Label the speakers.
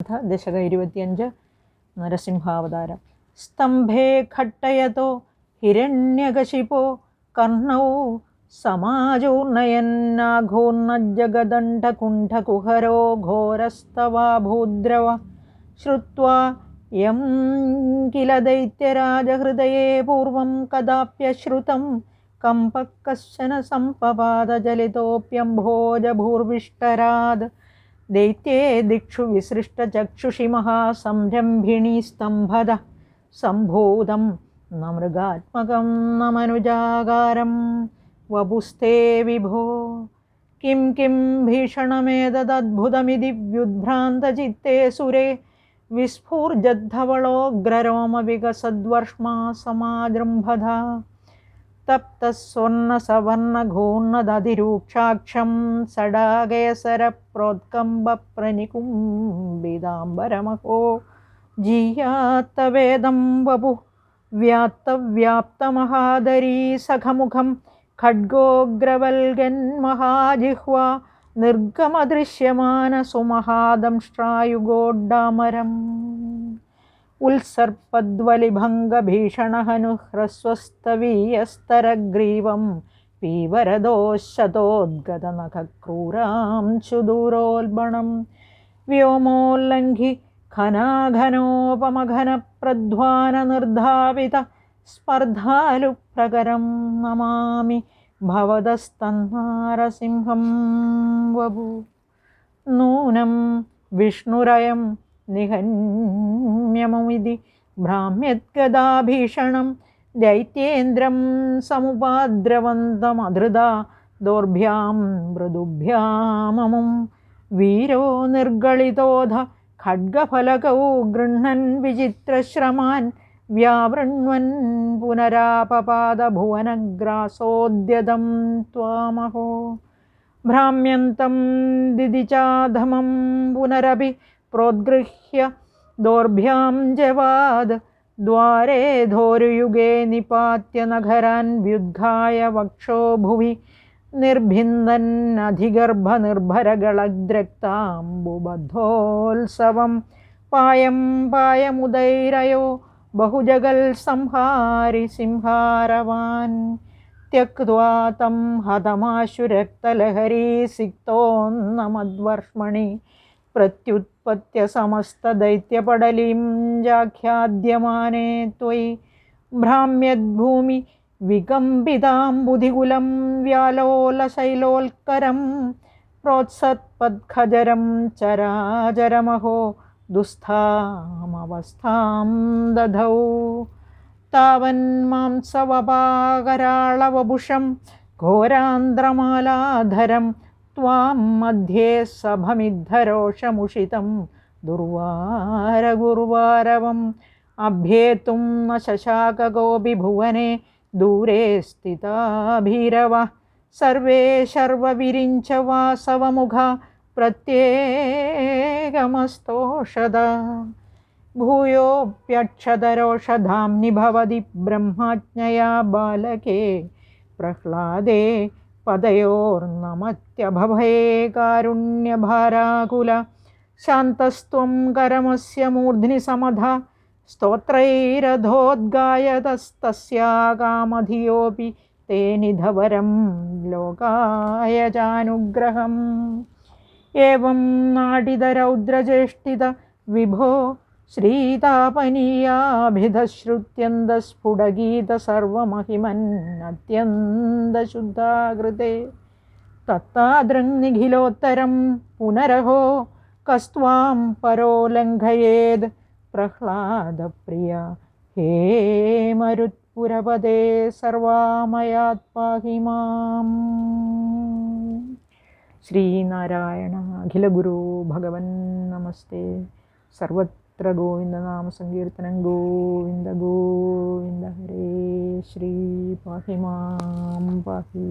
Speaker 1: അഥ ദശക ഇരുപത്തിയഞ്ച് നരസിംഹാവതാരം. സ്തംഭേ ഘട്ടയതോ ഹിരണ്യകശിപോ കർണോ സമാജോർണയന്നാഘോർണജഗദണ്ഡകുണ്ഠകുഹരോ ഘോരസ്തവാഭൂദ്രവ ശ്രുത്വാ യം കില ദൈത്യരാജഹൃദയേ പൂർവം കഥാപ്യശ്രുതം കമ്പക്കശ്ചന സംപപാദജലിതോപ്യംഭോജഭൂർവിഷ്ടരാത് दैत्ये दिक्षु विसृष्टचक्षुषि महासंरम्भिणी स्तम्भद सम्भूतं न मृगात्मकं न मनुजागारं। वपुस्ते विभो, किं किं भीषणमेतदद्भुतमिति व्युद्भ्रान्तचित्ते सुरे, विस्फूर्जद्धवलोग्ररोमविकसद्वर्ष्मा समाजृम्भधा तप्तः स्वर्णसवर्णघूर्णदधिरूक्षाक्षं सडागयसरप्रोत्कम्बप्रनिकुम्बिदाम्बरमहो जीयात्तवेदं वपुः व्यात्तव्याप्तमहादरी सखमुखं खड्गोग्रवल्गन्महाजिह्वा निर्गमदृश्यमानसुमहादंष्ट्रायुगोड्डामरम् ഉത്സർപ്പദ്വലിഭംഗഭീഷണഹനുഹ്രസ്വസ്തവീയസ്തരഗ്രീവം പീവരദോശതോദ്ഗതനഖക്രൂരാം ചുദൂരോൽബണം വ്യോമോല്ലംഘി ഘനാഘനോപമഘനപ്രധ്വാനനിർധാവിത സ്പർദ്ധാലുപ്രകരം നമാമി ഭവതസ്തന്നാരസിംഹം വപു. നൂനം വിഷ്ണുരയം നിഹന്യമിതി ഭ്രാമ്യദ്ഗദാഭീഷണം ദൈത്യേന്ദ്രം സമുപാദ്രവന്തമധൃത ദോർഭ്യാം മൃദുഭ്യാമമും വീരോ നിർഗളിതോധ ഖഡ്ഗഫലകൗ ഗൃഹ്ണൻ വിചിത്രശ്രമാൻ വ്യാവൃണ്വൻ പുനരാപപാദഭുവനഗ്രാസോദ്യതം ത്വാമഹോ ഭ്രാമ്യന്തം ദിദിചാധമം പുനരപി पुनरपि प्रोद्गृह्य दोर्भ्यां जवाद् द्वारे धोरुयुगे निपात्य नगरान् व्युद्घाय वक्षो भुवि निर्भिन्दन्नधिगर्भनिर्भरगलद्रक्ताम्बुबद्धोत्सवं पायं पायमुदैरयो बहुजगल्संहारि सिंहारवान् त्यक्त्वा तं हतमाशुरक्तलहरी सिक्तोन्नमद्वर्ष्मणि प्रत्युत्पत्य समस्तदैत्यपडलीं जाख्याद्यमाने त्वयि भ्राम्यद्भूमि विकम्पिताम्बुधिकुलं व्यालोलशैलोल्करं प्रोत्सत्पद्खजरं चराचरमहो दुःस्थामवस्थां दधौ तावन्मांसवपाकराळवपुषं घोरान्द्रमालाधरं त्वां मध्ये सभमिद्धरोषमुषितं दुर्वारगुर्वारवम् अभ्येतुं न शशाककोऽपि भुवने दूरे स्थिताभीरव। सर्वे शर्वविरिञ्च वासवमुखा प्रत्येकमस्तोषदा। भूयोऽप्यक्षतरोषधाम्नि भवति ब्रह्माज्ञया बालके। प्रह्लादे पदयोर्नमत्यभभये कारुण्यभाराकुल शान्तस्त्वं करमस्य मूर्ध्नि समधा स्तोत्रैरधोद्गायतस्तस्या कामधियोऽपि ते निधवरं लोकाय चानुग्रहम् एवं नाटितरौद्रचेष्टित विभो श्रीतापनीयाभिधश्रुत्यन्दस्फुटगीतसर्वमहिमन्नत्यन्दशुद्धाकृते तत्तादृङ्निखिलोत्तरं पुनरहो कस्त्वां परो लङ्घयेद् प्रह्लादप्रिया हे मरुत्पुरपदे सर्वामयात्पाहि माम् श्रीनारायण अखिलगुरो भगवन् नमस्ते सर्वत्र സർവത്ര ഗോവിന്ദനാമ സങ്കീർത്തനം ഗോവിന്ദ ഗോവിന്ദ ഹരേ ശ്രീ പാഹി മാം പാഹി.